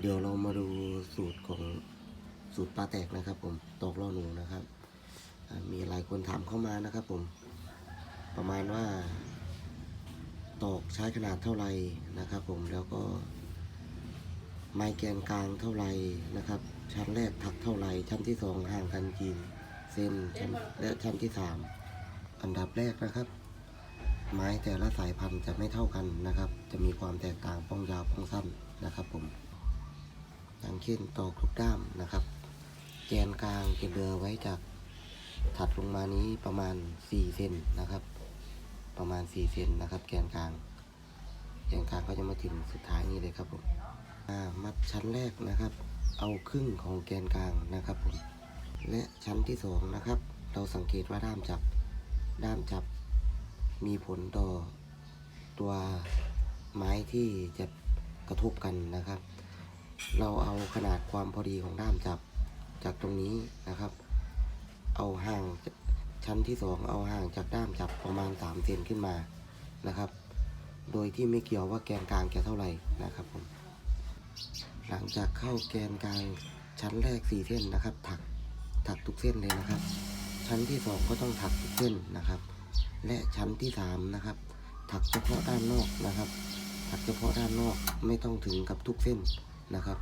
เดี๋ยวเรามาดูสูตรของสูตรปลาแตกนะครับ ผมตอกล่อหนูนะครับ มีหลายคนถามเข้ามานะครับ ผมประมาณว่า ตอกใช้ขนาดเท่าไหร่นะครับ ผมแล้วก็ ไม้แกนกลางเท่าไหร่นะครับ ชั้นแรกถักเท่าไหร่ชั้นที่สองห่างกันกี่เส้นชั้นและชั้นที่สามอันดับแรกนะครับ ไม้แต่ละสายพันธุ์จะไม่เท่ากันนะครับ จะมีความแตกต่างป้องยาวป้องสั้นนะครับผม อย่างเช่นตอกทุกด้ามนะครับ แกนกลางจะเดือไว้จากถัดลงมานี้ประมาณ 4 เซนนะครับ ประมาณ 4 เซนนะครับ แกนกลาง แกนกลางก็จะมาถึงสุดท้ายนี้เลยครับผมอ่ามัดชั้นแรกนะครับ เอาครึ่งของแกนกลางนะครับผม และชั้นที่สองนะครับ เราสังเกตว่าด้ามจับ ด้ามจับมีผลต่อตัวไม้ที่จะกระทบกันนะครับ เราเอาขนาดความพอดีของด้ามจับจากตรงนี้นะครับ เอาห่างชั้นที่สองเอาห่างจากด้ามจับประมาณ3เซนขึ้นมานะครับ โดยที่ไม่เกี่ยวว่าแกนกลางจะเท่าไหร่นะครับผมหลังจากเข้าแกนกลางชั้นแรก4เส้นนะครับ ถักถักทุกเส้นเลยนะครับ ชั้นที่สองก็ต้องถักทุกเส้นนะครับ และชั้นที่สามนะครับ ถักเฉพาะด้านนอกนะครับ ถักเฉพาะด้านนอกไม่ต้องถึงกับทุกเส้น นะครับ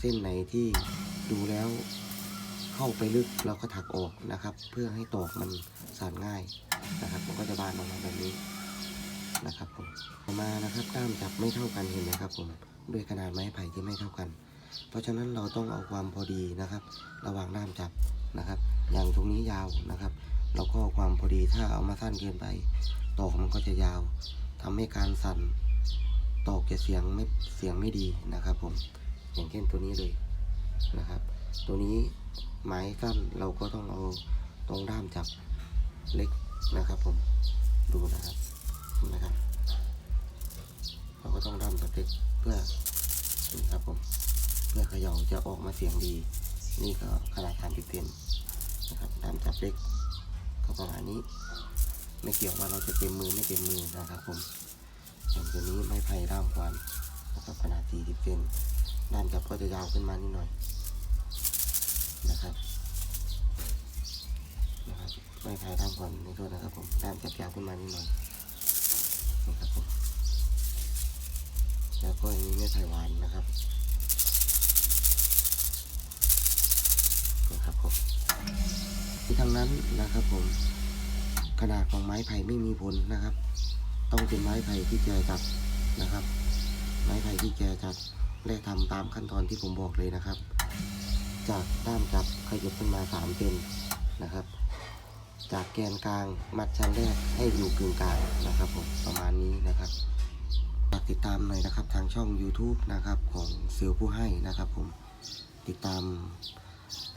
เส้นไหนที่ดูแล้วเข้าไปลึกเราก็ถักออกนะครับ เพื่อให้ตอกมันสานง่ายนะครับ มันก็จะบานออกมาแบบนี้นะครับผมต่อมานะครับด้ามจับไม่เท่ากันเห็นไหมครับผมด้วยขนาดไม้ไผ่ที่ไม่เท่ากัน เพราะฉะนั้นเราต้องเอาความพอดีนะครับ ระหว่างด้ามจับนะครับ อย่างตรงนี้ยาวนะครับ เราก็ความพอดีถ้าเอามาสั้นเกินไป ตอกมันก็จะยาวทำให้การสั่นตอกจะเสียงไม่เสียงไม่ดีนะครับผม อย่างเช่นตัวนี้เลยนะครับ ตัวนี้ไม้สั้นเราก็ต้องเอาตรงด้ามจับเล็กนะครับผมดูนะครับนะครับ เราก็ต้องด้ามจับเล็กเพื่อนี่ครับผมเพื่อเขย่าจะออกมาเสียงดี นี่ก็ขนาดทานติเซนนะครับด้ามจับเล็กก็ประมาณนี้ ไม่เกี่ยวว่าเราจะเต็มมือไม่เต็มมือนะครับผมอย่างตัวนี้ไม้ไผ่ด้ามควันนะครับขนาด40เซน ด้ามจับก็จะยาวขึ้นมานิดหน่อยนะครับนะครับไม้ไผ่ด้ามควันในตัวนะครับผมด้ามจับยาวขึ้นมานิดหน่อยนะครับผมแล้วก็อันนี้ไม้ไผ่หวานนะครับนะครับผมที่ทั้งนั้นนะครับผมขนาดของไม้ไผ่ไม่มีผลนะครับ ต้องเป็นไม้ไผ่ที่แกจัดนะครับ ไม้ไผ่ที่แก่จัด และทำตามขั้นตอนที่ผมบอกเลยนะครับ จากด้ามจับขยับขึ้นมา3เซนนะครับ จากแกนกลางมัดชั้นแรกให้อยู่กึ่งกลางนะครับผมประมาณนี้นะครับฝากติดตามหน่อยนะครับทางช่อง YouTube นะครับของเซลผู้ให้นะครับผมติดตาม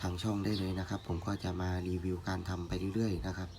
ทางช่องได้เลยนะครับ ผมก็จะมารีวิวการทำไปเรื่อยๆนะครับ